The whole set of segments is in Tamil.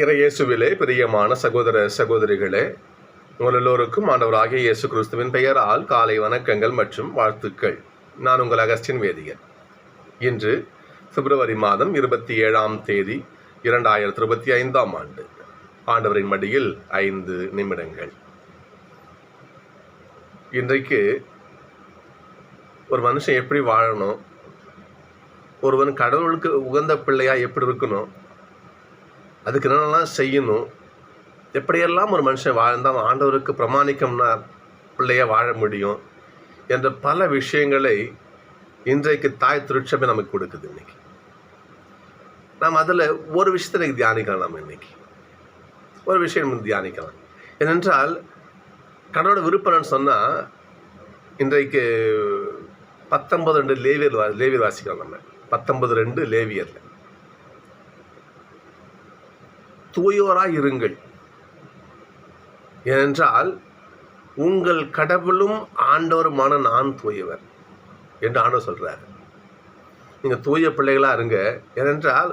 இறையேசுவிலே பிரியமான சகோதர சகோதரிகளே உங்கள் எல்லோருக்கும் ஆண்டவராகிய இயேசு கிறிஸ்துவின் பெயரால் காலை வணக்கங்கள் மற்றும் வாழ்த்துக்கள். நான் உங்கள் அகஸ்டின் வேதியன். இன்று பிப்ரவரி மாதம் இருபத்தி ஏழாம் தேதி இரண்டாயிரத்தி இருபத்தி ஐந்தாம் ஆண்டு. ஆண்டவரின் மடியில் ஐந்து நிமிடங்கள். இன்றைக்கு ஒரு மனுஷன் எப்படி வாழணும்? ஒருவன் கடவுளுக்கு உகந்த பிள்ளையாக எப்படி இருக்கணும்? அதுக்கு என்னென்னலாம் செய்யணும்? எப்படியெல்லாம் ஒரு மனுஷன் வாழ்ந்தால் ஆண்டவருக்கு பிரமாணிக்கம்னா பிள்ளைய வாழ முடியும்? என்ற பல விஷயங்களை இன்றைக்கு தாய் திருச்சபை நமக்கு கொடுக்குது இன்னைக்கு. நாம் அதில் ஒரு விஷயத்தை இன்னைக்கு தியானிக்கலாம் நம்ம இன்னைக்கு. ஒரு விஷயம் நம்ம தியானிக்கலாம். ஏனென்றால் கடவுளோட விருப்பம்னு சொன்னால் இன்றைக்கு பத்தொன்பது ரெண்டு லேவியர் வா லேவியர் வாசிக்கலாம் நம்ம. பத்தொன்பது ரெண்டு லேவியரில் தூயோராய் இருங்கள். ஏனென்றால் உங்கள் கடவுளும் ஆண்டவருமான நான் தூயவர் என்று ஆண்டவர் சொல்கிறார் நீங்கள் தூய பிள்ளைகளாக இருங்க. ஏனென்றால்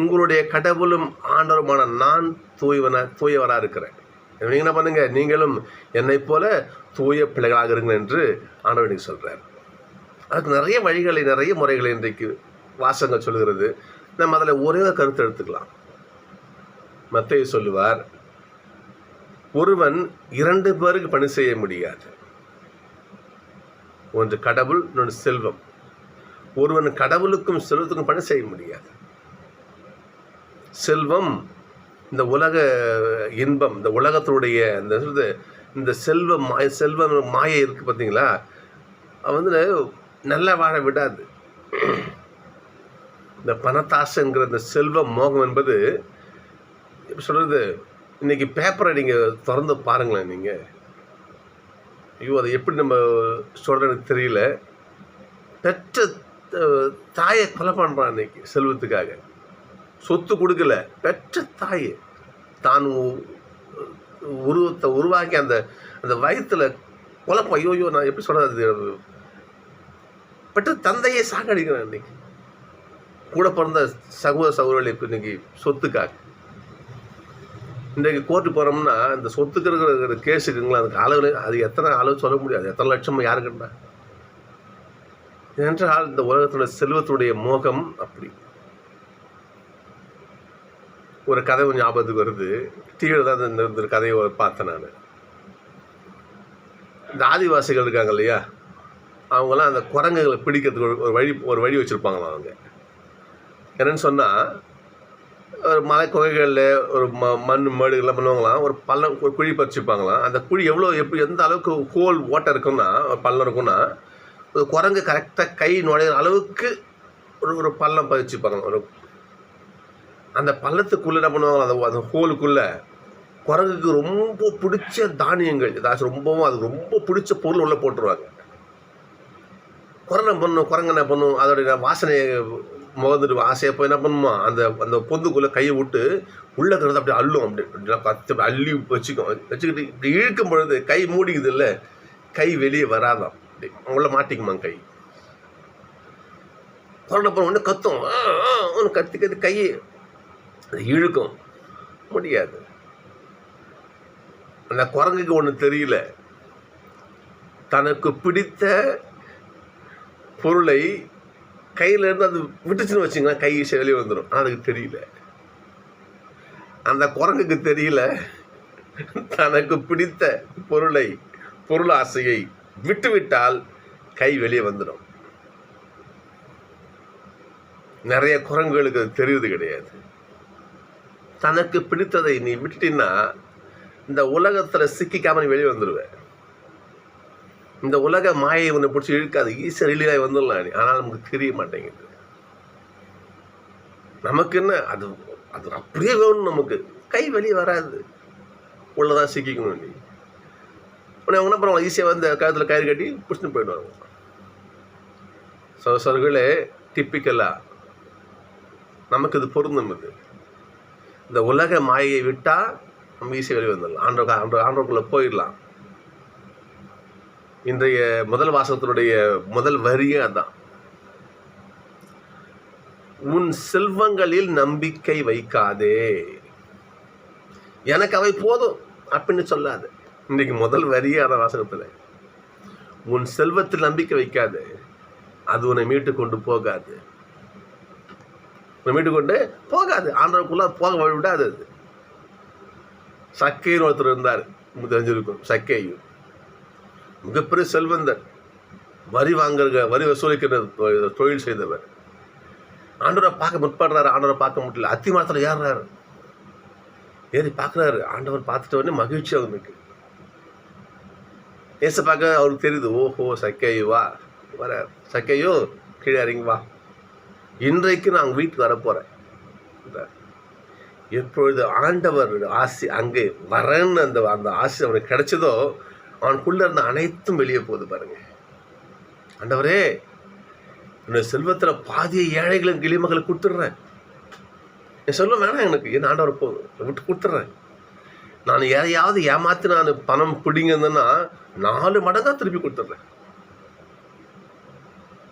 உங்களுடைய கடவுளும் ஆண்டவருமான நான் தூயவன தூயவராக இருக்கிறேன். நீங்கள் என்ன பண்ணுங்க? நீங்களும் என்னைப் போல தூய பிள்ளைகளாக இருங்க என்று ஆண்டவர் இன்னைக்கு சொல்கிறார் அதுக்கு நிறைய வழிகளை நிறைய முறைகளை இன்றைக்கு வாசங்கள் சொல்கிறது நம்ம அதில் ஒரே கருத்து எடுத்துக்கலாம். மத்தேயு சொல்லுவார் ஒருவன் இரண்டு பேருக்கு பணி செய்ய முடியாது. ஒன்று கடவுள் இன்னொன்று செல்வம். ஒருவன் கடவுளுக்கும் செல்வத்துக்கும் பணி செய்ய முடியாது. செல்வம் இந்த உலக இன்பம் இந்த உலகத்தினுடைய இந்த சொல்றது இந்த செல்வம் மாய செல்வம் மாயை இருக்குது பார்த்தீங்களா அவன் வந்து நல்லா வாழ விடாது. இந்த பணத்தாசைங்கிற இந்த செல்வ மோகம் என்பது எப்படி சொல்கிறது இன்றைக்கி பேப்பரை நீங்கள் திறந்து பாருங்களேன் நீங்கள் ஐயோ அதை எப்படி நம்ம சொல்கிறதுன்னு தெரியல. பெற்ற தாயை கொலை பண்ணுறான் இன்றைக்கி செல்வத்துக்காக. சொத்து கொடுக்கல பெற்ற தாயை. தான் உருவத்தை உருவாக்கி அந்த அந்த வயத்தில் குழப்பம் ஐயோ ஐயோ நான் எப்படி சொல்கிறது பெற்ற தந்தையை சாகடிக்கிறேன் இன்றைக்கி கூட பிறந்த சகோதர சகோதரிகளுக்கு இன்றைக்கி சொத்துக்காக. இன்றைக்கு கோர்ட்டு போகிறோம்னா இந்த சொத்துக்கு இருக்கிற கேஸுக்குங்களா அதுக்கு அளவு அது எத்தனை அளவு சொல்ல முடியாது. எத்தனை லட்சம் யாருக்குண்டா என்றால் இந்த உலகத்தோட செல்வத்துடைய மோகம் அப்படி. ஒரு கதை கொஞ்சம் ஞாபகத்துக்கு வருது. டிவியில் தான் இந்த இந்த கதையை பார்த்தேன் நான். இந்த ஆதிவாசிகள் இருக்காங்க இல்லையா? அவங்களாம் அந்த குரங்குகளை பிடிக்கிறதுக்கு ஒரு- ஒரு வழி ஒரு வழி வச்சுருப்பாங்களாம் அவங்க. என்னன்னு சொன்னால் ஒரு மலை குகைகளில் ஒரு ம மண் மேடுகள்லாம் பண்ணுவாங்களாம் ஒரு பள்ளம் ஒரு குழி பறிச்சுப்பாங்களாம் அந்த குழி எவ்வளோ எப்படி எந்த அளவுக்கு ஹோல் ஓட்டை இருக்குன்னா ஒரு பள்ளம் இருக்குன்னா ஒரு குரங்கு கரெக்டாக கை நுழையிற அளவுக்கு ஒரு ஒரு பள்ளம் பதிச்சுப்பாங்க ஒரு அந்த பள்ளத்துக்குள்ளே என்ன பண்ணுவாங்க அந்த அந்த ஹோலுக்குள்ளே குரங்குக்கு ரொம்ப பிடிச்ச தானியங்கள் ஏதாச்சும் ரொம்பவும் அது ரொம்ப பிடிச்ச பொருள் உள்ளே போட்டுருவாங்க. குரங்க பண்ணும் குரங்கு என்ன பண்ணும்? அதோடைய வாசனையை முகந்துட்டு ஆசையாக போய் என்ன பண்ணுமா? அந்த அந்த பொந்துக்குள்ளே கையை விட்டு உள்ளே இருக்கிறது அப்படியே அள்ளும் அப்படி அப்படியே அப்படி அள்ளி வச்சுக்கும். வச்சுக்கிட்டு இப்படி இழுக்கும் பொழுது கை மூடிக்குது இல்லை கை வெளியே வராதான் அப்படி உள்ள மாட்டிக்குமா கை. குரங்கு அப்புறம் ஒன்று கத்தும். ஆ, ஒன்று கத்தி கத்தி கை. இழுக்கும். முடியாது. அந்த குரங்குக்கு ஒன்று தெரியல. தனக்கு பிடித்த பொருளை கையிலேருந்து அது விட்டுச்சுன்னு வச்சிங்கன்னா கை வெளியே வந்துடும் ஆனால் அதுக்கு தெரியல. அந்த குரங்குக்கு தெரியல. தனக்கு பிடித்த பொருளை பொருள் ஆசையை விட்டுவிட்டால் கை வெளியே வந்துடும் நிறைய குரங்குகளுக்கு அது தெரியுது கிடையாது. தனக்கு பிடித்ததை நீ விட்டுட்டின்னா இந்த உலகத்தில் சிக்கிக்காம நீ வெளியே வந்துடுவேன் இந்த உலக மாயை உன்னை பிடிச்சி இழுக்காது. ஈஸியாக ரிலீவாகி வந்துடலாம் நீ. ஆனால் நமக்கு தெரிய மாட்டேங்குது. நமக்கு என்ன? அது அது அப்படியே வேணும் நமக்கு. கை வெளியே வராது. உள்ளதான் சிக்கிக்கணும் நீ. உடனே அவங்க என்ன பண்ணுவாங்க? ஈஸியாக வந்து கழுத்தில் கயிறு கட்டி பிடிச்சிட்டு போயிடுவாங்க. சோசர்களே டிப்பிக்கலாக நமக்கு இது பொருந்தும் இது இந்த உலக மாயையை விட்டால் நம்ம ஈஸியாக வெளியே வந்துடலாம். ஆண்டோ ஆண்டோ ஆண்டோக்குள்ளே போயிடலாம். இன்றைய முதல் வாசகத்தினுடைய முதல் வரியே அதான். உன் செல்வங்களில் நம்பிக்கை வைக்காதே. எனக்கு அவை போதும் அப்படின்னு சொல்லாது. இன்றைக்கு முதல் வரியான வாசகத்தில். உன் செல்வத்தில் நம்பிக்கை வைக்காது. அது உன்னை மீட்டு கொண்டு போகாது. உன்னை மீட்டு கொண்டு போகாது. ஆண்டவருக்குள்ள போக வழி விடாது அது. சக்கைன்னு ஒருத்தர் இருந்தார். தெரிஞ்சிருக்கும். சக்கையும் மிகப்பெரிய செல்வந்தர் வரி வாங்குற வரி வசூலிக்கிற தொழில் செய்தவர். ஆண்டவரை பார்க்க முற்படுறாரு ஆண்டவரை பார்க்க முடியல. அத்தி மரத்தில் ஏறுறாரு. ஏறி பார்க்குறாரு. ஆண்டவர் பார்த்துட்ட உடனே மகிழ்ச்சி அவனுக்கு ஏச பார்க்க அவருக்கு தெரியுது ஓஹோ சக்கையுவா வர சக்கையோ கீழே இறங்கி வா. இன்றைக்கு நான் வீட்டுக்கு வரப்போகிறேன் எப்பொழுது ஆண்டவர் ஆசி அங்கே வரேன்னு அந்த அந்த ஆசி அவனுக்கு கிடைச்சதோ அவனுக்குள்ள இருந்த அனைத்தும் வெளியே போகுது பாருங்க. ஆண்டவரே என்னுடைய செல்வத்தில் பாதிய ஏழைகளும் கிளிமகளுக்கு கொடுத்துட்றேன். என் செல்வம் வேணாம் எனக்கு என் ஆண்டவர் போதும் விட்டு கொடுத்துட்றேன். நான் எதையாவது ஏமாற்றி நான் பணம் பிடிங்கன்னா நாலு மடங்காக திருப்பி கொடுத்துட்றேன்.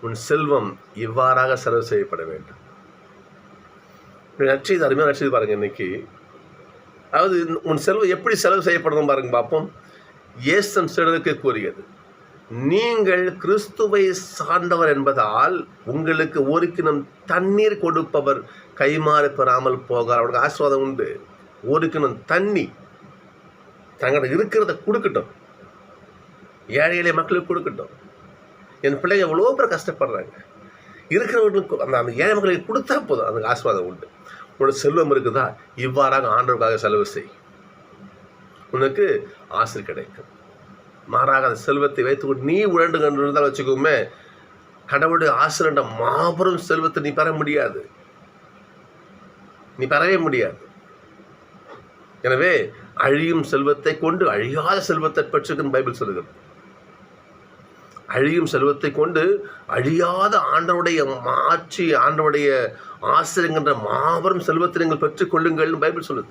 உன் செல்வம் இவ்வாறாக செலவு செய்யப்பட வேண்டும். இப்படி அருமையாக நற்செய்தி பாருங்க இன்னைக்கு. அதாவது உன் செல்வம் எப்படி செலவு செய்யப்படணும் பாருங்க பார்ப்போம். இயேசன் சிலருக்கு கூறியது நீங்கள் கிறிஸ்துவை சார்ந்தவர் என்பதால் உங்களுக்கு ஒரு கிணம் தண்ணீர் கொடுப்பவர் கைமாறு பெறாமல் போகார். அவனுக்கு ஆசிர்வாதம் உண்டு. ஒரு கிணம் தண்ணி தங்கள்கிட்ட இருக்கிறத கொடுக்கட்டும். ஏழை எளிய மக்களுக்கு கொடுக்கட்டும். என் பிள்ளைங்க எவ்வளோ பேர் கஷ்டப்படுறாங்க. இருக்கிறவர்களுக்கு அந்த அந்த ஏழை மக்களுக்கு கொடுத்தா போதும். அதுக்கு ஆசிர்வாதம் உண்டு. உன்னோட செல்வம் இருக்குதா? இவ்வாறாக ஆண்டவருக்காக செலவு செய். உனக்கு ஆசை கிடைக்கும். மாறாக அந்த செல்வத்தை வைத்துக்கொண்டு நீ உழண்டு கண்டு வச்சுக்கோமே கடவுளுடைய ஆசிரியண்ட மாபெரும் செல்வத்தை நீ பெற முடியாது. நீ பெறவே முடியாது. எனவே அழியும் செல்வத்தை கொண்டு அழியாத செல்வத்தை பெற்றுக்குன்னு பைபிள் சொல்லுகிறது. அழியும் செல்வத்தை கொண்டு அழியாத ஆண்டவருடைய மாற்றி ஆண்டவருடைய ஆசிரியங்கிற மாபெரும் செல்வத்தை நீங்கள் பெற்றுக்கொள்ளுங்கள்னு பைபிள் சொல்லுது.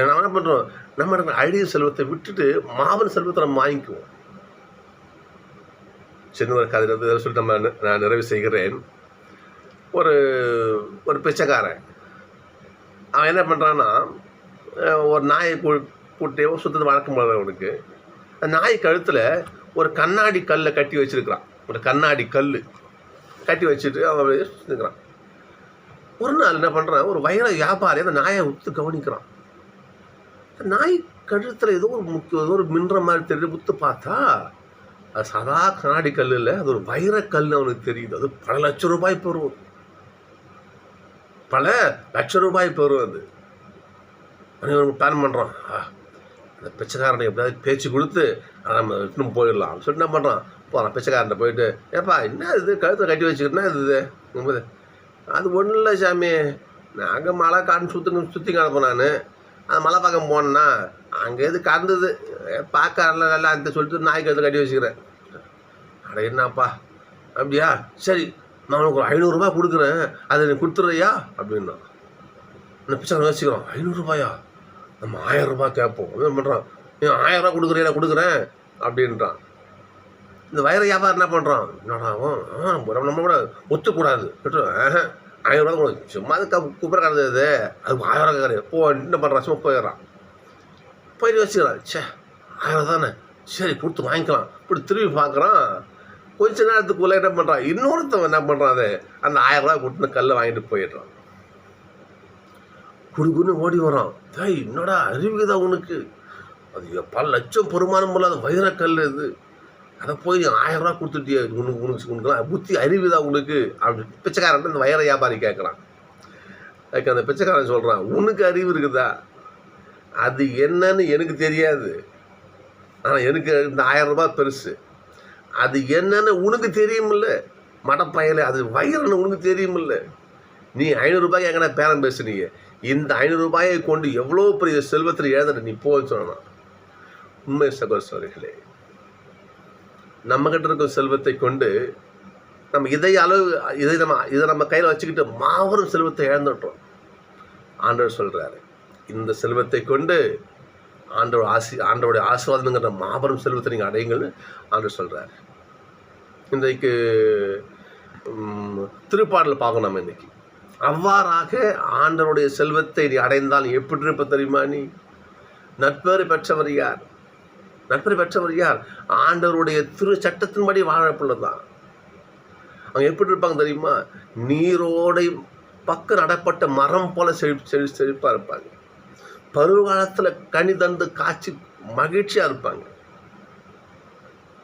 ஏன்னா நம்ம என்ன பண்ணுறோம் நம்ம என்ன அழிய செல்வத்தை விட்டுட்டு மாபெரும் செல்வத்தை நம்ம வாங்கிக்குவோம். சின்ன ஒரு கதை சொல்லிட்டு நம்ம நான் நிறைவு செய்கிறேன். ஒரு ஒரு பிச்சைக்காரன். அவன் என்ன பண்ணுறான்னா ஒரு நாயை கூ கூட்டையோ சுத்தத்தை வழக்கம் போல அவனுக்கு அந்த நாய் கழுத்தில் ஒரு கண்ணாடி கல்லை கட்டி வச்சிருக்கிறான். ஒரு கண்ணாடி கல் கட்டி வச்சுட்டு அவன் அப்படியே ஒரு நாள் என்ன பண்ணுறான் ஒரு வைர வியாபாரி அந்த நாயை உத்து கவனிக்கிறான். நாய் கழுத்தில் ஏதோ ஒரு முத்து ஏதோ ஒரு மின்ற மாதிரி தெரியுது. குத்து பார்த்தா அது சாதா கண்ணாடி கல் இல்லை அது ஒரு வைரக்கல் அவனுக்கு தெரியுது. அது பல லட்சம் ரூபாய் பெறும். பல லட்ச ரூபாய் பெறும் அது. அனைவரும் பிளான் பண்ணுறான் அந்த பிச்சைக்காரனை எப்படியாவது பேச்சு கொடுத்து நம்ம இன்னும் போயிடலாம் சொல்லிட்டு என்ன பண்ணுறான் போகிறான் பிச்சைக்காரன்ட்ட போயிட்டு ஏப்பா என்ன இது? கழுத்தை கட்டி வச்சுக்கிட்டுனா இது இது? அது ஒன்றும் இல்லை சாமி. நாங்கள் மழை காட்டு சுற்றுங்க சுற்றி கிடப்போம் நான். அந்த மலை பக்கம் போனேன்னா அங்கே எது கறந்தது? பார்க்க நல்லா நல்லா அந்த சொல்லிட்டு நாய்க்கு எடுத்து கட்டி வச்சுக்கிறேன். அட என்னப்பா? அப்படியா? சரி நான் உனக்கு ஒரு ஐநூறுரூபா கொடுக்குறேன். அதை நீ கொடுத்துட்றியா? அப்படின்னா இந்த பிச்சை யோசிக்கிறோம் ஐநூறுரூபாயா நம்ம ஆயிரம் ரூபாய் கேட்போம். என்ன பண்ணுறான் நீ ஆயிரம் ரூபாய் கொடுக்குறியா? கொடுக்குறேன். அப்படின்றான். இந்த வயிறு வியாபாரம் என்ன பண்ணுறான் என்னடா ஆகும் நம்ம நம்ம கூட ஒத்துக்கூடாது. ஆயிரம் ரூபா சும்மா அது கூப்பிட கடந்தது அது அது ஆயிரம் ரூபாய் கிடையாது போ என்ன பண்ணுறான் சும்மா போயிடுறான். போயிட்டு வச்சுக்கிறான் ச்சே ஆயிரம் தானே. சரி கொடுத்து வாங்கிக்கலாம். இப்படி திரும்பி பார்க்குறான். கொஞ்ச நேரத்துக்குள்ளே என்ன பண்ணுறான் இன்னொருத்தவன் என்ன பண்ணுறான் அது? அந்த ஆயிரம் ரூபாய் கொடுத்து கல்லை வாங்கிட்டு போயிடுறான். குடுக்குன்னு ஓடி வரான். டேய் என்னடா அறிவுக்குதா உனக்கு? அது பல லட்சம் பெருமானம் இல்லாத வைரக்கல் இது. அதை போய் நீ ஆயிரம் ரூபா கொடுத்துட்டிய உனக்கு உனக்கு உனக்குலாம் புத்தி அறிவுதா உனக்கு அப்படி பிச்சைக்காரன் அந்த வயலை வியாபாரி கேட்குறான். அதுக்கு அந்த பிச்சைக்காரன் சொல்கிறான் உனக்கு அறிவு இருக்குதா? அது என்னன்னு எனக்கு தெரியாது. ஆனால் எனக்கு இந்த ஆயிரம் ரூபாய் பெருசு. அது என்னன்னு உனக்கு தெரியுமில்ல. மடப்பயல அது வயிறுன்னு உனக்கு தெரியுமில்ல. நீ ஐநூறுரூபாய்க்கு எங்கன்னா பேரம் பேசுனீங்க? இந்த ஐநூறுரூபாயை கொண்டு எவ்வளோ பெரிய செல்வத்தில் எழுதுற நீ போன்னு சொன்னான். உண்மை சகோதரர்களே நம்மக்கிட்ட இருக்கும் செல்வத்தை கொண்டு நம்ம இதை அளவு இதை நம்ம இதை நம்ம கையில் வச்சுக்கிட்டு மாபெரும் செல்வத்தை இழந்துட்டோம். ஆண்டவர் சொல்கிறாரு இந்த செல்வத்தை கொண்டு ஆண்டவர் ஆசி ஆண்டவருடைய ஆசீர்வாதங்கிற மாபெரும் செல்வத்தை நீங்கள் அடையுங்கள்னு ஆண்டவர் சொல்கிறார் இன்றைக்கு திருப்பாடல் பார்க்கணும் நம்ம இன்னைக்கு. அவ்வாறாக ஆண்டவருடைய செல்வத்தை நீ அடைந்தால் எப்படி இருப்ப தெரியுமா நீ? நட்பேறு பெற்றவர் யார்? நட்பேறு பெற்றவர் யார்? ஆண்டவருடைய திரு சட்டத்தின்படி வாழப்புள்ளதான் அவங்க எப்படி இருப்பாங்க தெரியுமா? நீரோடை பக்கம் நடப்பட்ட மரம் போல செழி செழி செழிப்பாக இருப்பாங்க. பருவ காலத்தில் கனி தந்து காய்ச்சி மகிழ்ச்சியாக இருப்பாங்க.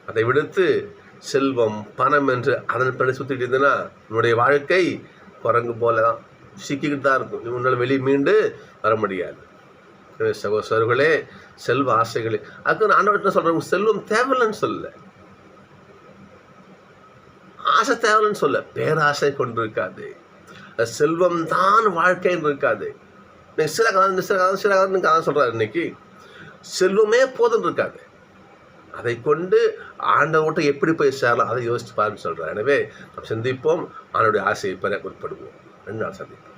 அதை விடுத்து செல்வம் பணம் என்று அதன் பிறகு சுற்றிட்டு இருந்ததுன்னா உன்னுடைய வாழ்க்கை குரங்கு போல தான் சிக்கிக்கிட்டு தான் இருக்கும். உன்னால் வெளியே மீண்டு வர முடியாது. எனவே சகோதரர்களே செல்வ ஆசைகளே. அதுக்கு நான் ஆண்டவர் என்ன சொல்கிறேன் செல்வம் தேவலன்னு சொல்லல. ஆசை தேவலன்னு சொல்ல பேராசை கொண்டு இருக்காது செல்வம் தான் வாழ்க்கைன்னு இருக்காது. இன்னைக்கு சில காலம் சில காலம் சில காலம் காலம் சொல்கிறார் இன்னைக்கு. செல்வமே போதும் இருக்காது. அதை கொண்டு ஆண்டவர்கிட்ட எப்படி போய் சேரலாம் அதை யோசிச்சு பாருன்னு சொல்கிறேன் எனவே நாம் சிந்திப்போம் ஆண்டோடைய ஆசையை பெற குறிப்பிடுவோம். ரெண்டு நாள் சந்திப்போம்.